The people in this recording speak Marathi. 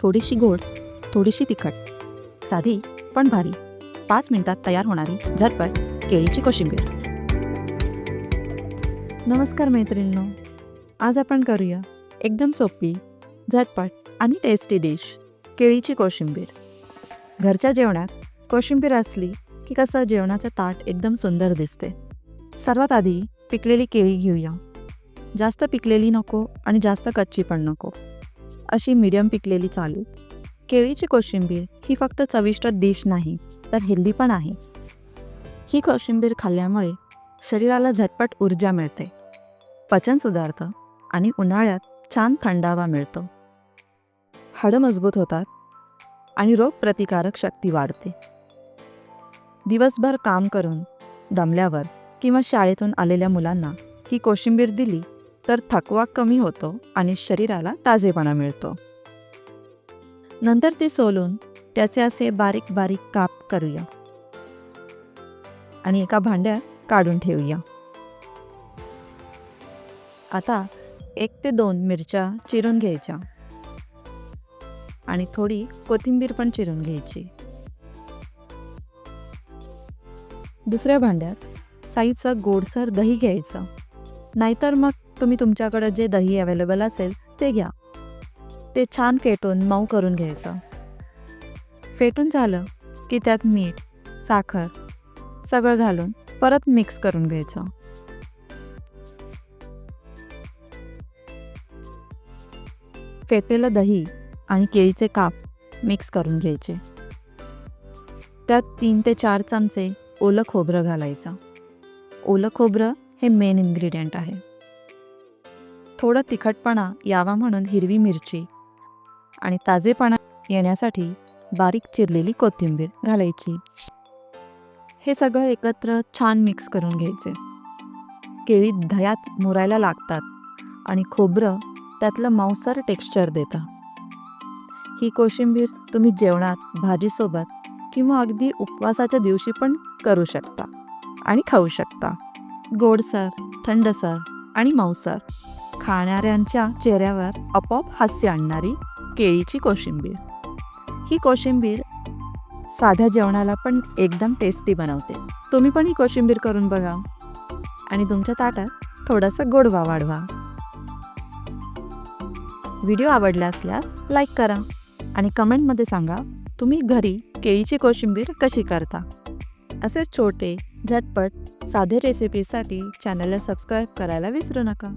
थोडीशी गोड थोडीशी तिखट. साधी पण भारी. पाच मिनिटात तयार होणारी झटपट केळीची कोशिंबीर. नमस्कार मैत्रिणींनो. आज आपण करूया एकदम सोपी झटपट आणि टेस्टी डिश केळीची कोशिंबीर. घरच्या जेवणात कोशिंबीर असली की कसं जेवणाचं ताट एकदम सुंदर दिसते. सर्वात आधी पिकलेली केळी घेऊया. जास्त पिकलेली नको आणि जास्त कच्ची पण नको. अशी मिडियम पिकलेली चालू. केळीची कोशिंबीर ही फक्त चविष्ट डिश नाही तर हेल्दी पण आहे. ही कोशिंबीर खाल्ल्यामुळे शरीराला झटपट ऊर्जा मिळते. पचन सुधारतं आणि उन्हाळ्यात छान थंडावा मिळतो. हाडं मजबूत होतात आणि रोगप्रतिकारक शक्ती वाढते. दिवसभर काम करून दमल्यावर किंवा शाळेतून आलेल्या मुलांना ही कोशिंबीर दिली तर थकवा कमी होतो आणि शरीराला ताजेपणा मिळतो. नंतर ते सोलून त्याचे असे बारीक बारीक काप करूया. आणि एका भांड्यात काढून ठेवूया. आता एक ते दोन मिरच्या चिरून घ्यायच्या. आणि थोडी कोथिंबीर पण चिरून घ्यायची. दुसऱ्या भांड्यात साईचं गोडसर दही घ्यायचं. नाहीतर मग तुम्ही तुमच्याकडं जे दही अवेलेबल असेल ते घ्या. ते छान फेटून मऊ करून घ्यायचं. फेटून झालं की त्यात मीठ साखर सगळं घालून परत मिक्स करून घ्यायचं. फेटलेलं दही आणि केळीचे काप मिक्स करून घ्यायचे. त्यात तीन ते चार चमचे ओलं खोबरं घालायचं. ओलं खोबरं हे मेन इन्ग्रेडियंट आहे. थोडं तिखटपणा यावा म्हणून हिरवी मिरची आणि ताजेपणा येण्यासाठी बारीक चिरलेली कोथिंबीर घालायची. हे सगळं एकत्र छान मिक्स करून घ्यायचे. केळी दह्यात मुरायला लागतात आणि खोबरं त्यातलं मांसर टेक्स्चर देतं ही कोशिंबीर तुम्ही जेवणात भाजीसोबत किंवा अगदी उपवासाच्या दिवशी पण करू शकता आणि खाऊ शकता. गोडसर थंडसर आणि मांसार खाणाऱ्यांच्या चेहऱ्यावर आपोआप हास्य आणणारी केळीची कोशिंबीर. ही कोशिंबीर साध्या जेवणाला पण एकदम टेस्टी बनवते. तुम्ही पण ही कोशिंबीर करून बघा. आणि तुमच्या ताटात थोडासा गोडवा वाढवा. व्हिडिओ आवडला असल्यास लाईक करा आणि कमेंटमध्ये सांगा तुम्ही घरी केळीची कोशिंबीर कशी करता? असेच छोटे झटपट साधे रेसिपीसाठी चॅनलला सबस्क्राईब करायला विसरू नका.